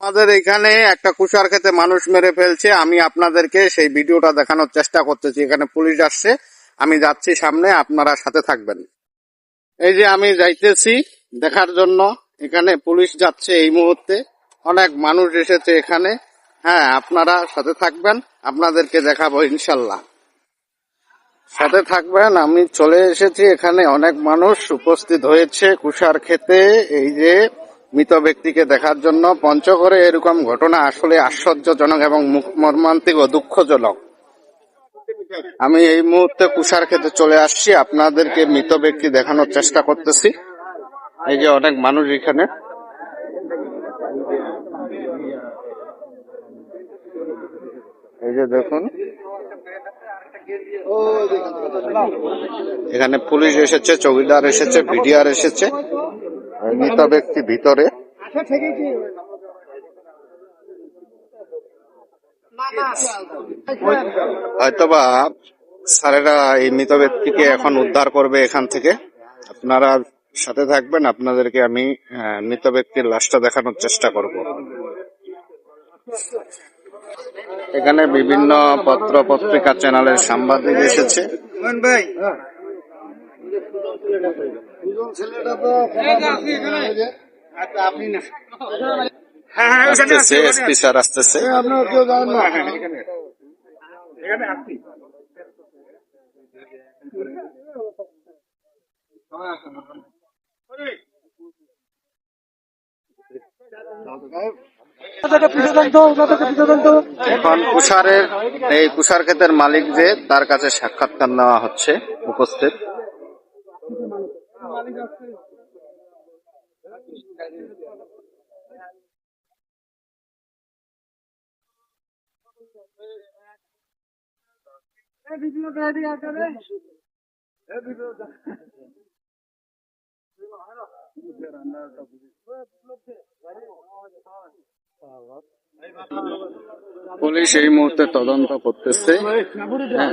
আমাদের এখানে একটা কুষার খেতে মানুষ মেরে ফেলছে। আমি আপনাদেরকে সেই ভিডিওটা দেখানোর চেষ্টা করতেছি। এখানে পুলিশ আসছে। আমি যাচ্ছি সামনে, আপনারা সাথে থাকবেন। এই যে আমি যাইতেছি দেখার জন্য। এখানে পুলিশ যাচ্ছে এই মুহূর্তে। অনেক মানুষ এসেছে এখানে। হ্যাঁ আপনারা সাথে থাকবেন। আপনাদেরকে দেখাবো ইনশাল্লাহ। সাথে থাকবেন, আমি চলে এসেছি। এখানে অনেক মানুষ উপস্থিত হয়েছে কুষার খেতে। এই যে মৃত ব্যক্তিকে দেখার জন্য পঞ্চগড়ে এরকম ঘটনা আসলে আশ্চর্যজনক এবং মর্মান্তিক ও দুঃখজনক। আমি এই মুহূর্তে কুষার খেতে চলে আসছি। আপনাদেরকে মৃত ব্যক্তি দেখানোর চেষ্টা করতেছি। এই যে অনেক মানুষ এখানে। এই যে দেখুন। এখানে পুলিশ এসেছে, চৌকিদার এসেছে, ভিডিআর এসেছে। মৃত ব্যক্তি ভিতরে। হয়তোবা স্যারেরা এই মৃত ব্যক্তিকে এখন উদ্ধার করবে এখান থেকে। আপনারা সাথে থাকবেন আপনাদেরকে আমি মৃত ব্যক্তির লাশটা দেখানোর চেষ্টা করব। এখানে বিভিন্ন পত্র পত্রিকা চ্যানেলের সাংবাদিক এসেছে। আসতেছে এসপি স্যার আসতেছে। এখন কুষারের এই কুষার ক্ষেতের মালিক যে তার কাছে সাক্ষাৎকার নেওয়া হচ্ছে উপস্থিত। পুলিশ এই মুহূর্তে তদন্ত করতেছে। হ্যাঁ।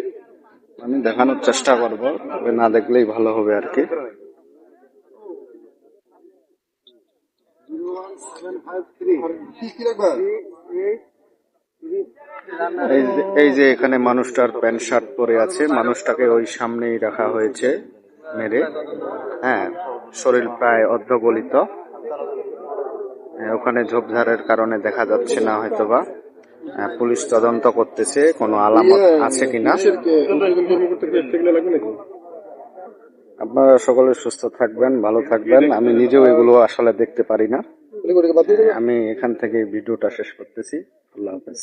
আমি দেখানোর চেষ্টা করব না দেখলেই ভালো হবে আর কি। এই যে- এখানে মানুষটার প্যান্ট শার্ট পরে আছে মানুষটাকে ওই সামনেই রাখা হয়েছে মেরে। হ্যাঁ শরীর প্রায় অর্ধগলিত। হ্যাঁ, ওখানে ঝোপঝাড়ের কারণে দেখা যাচ্ছে না হয়তোবা। হ্যাঁ, পুলিশ তদন্ত করতেছে কোনো আলামত আছে কিনা? আপনারা সকলে সুস্থ থাকবেন ভালো থাকবেন। আমি নিজেও এগুলো আসলে দেখতে পারি না। আমি এখান থেকে ভিডিওটা শেষ করতেছি। আল্লাহ হাফেজ।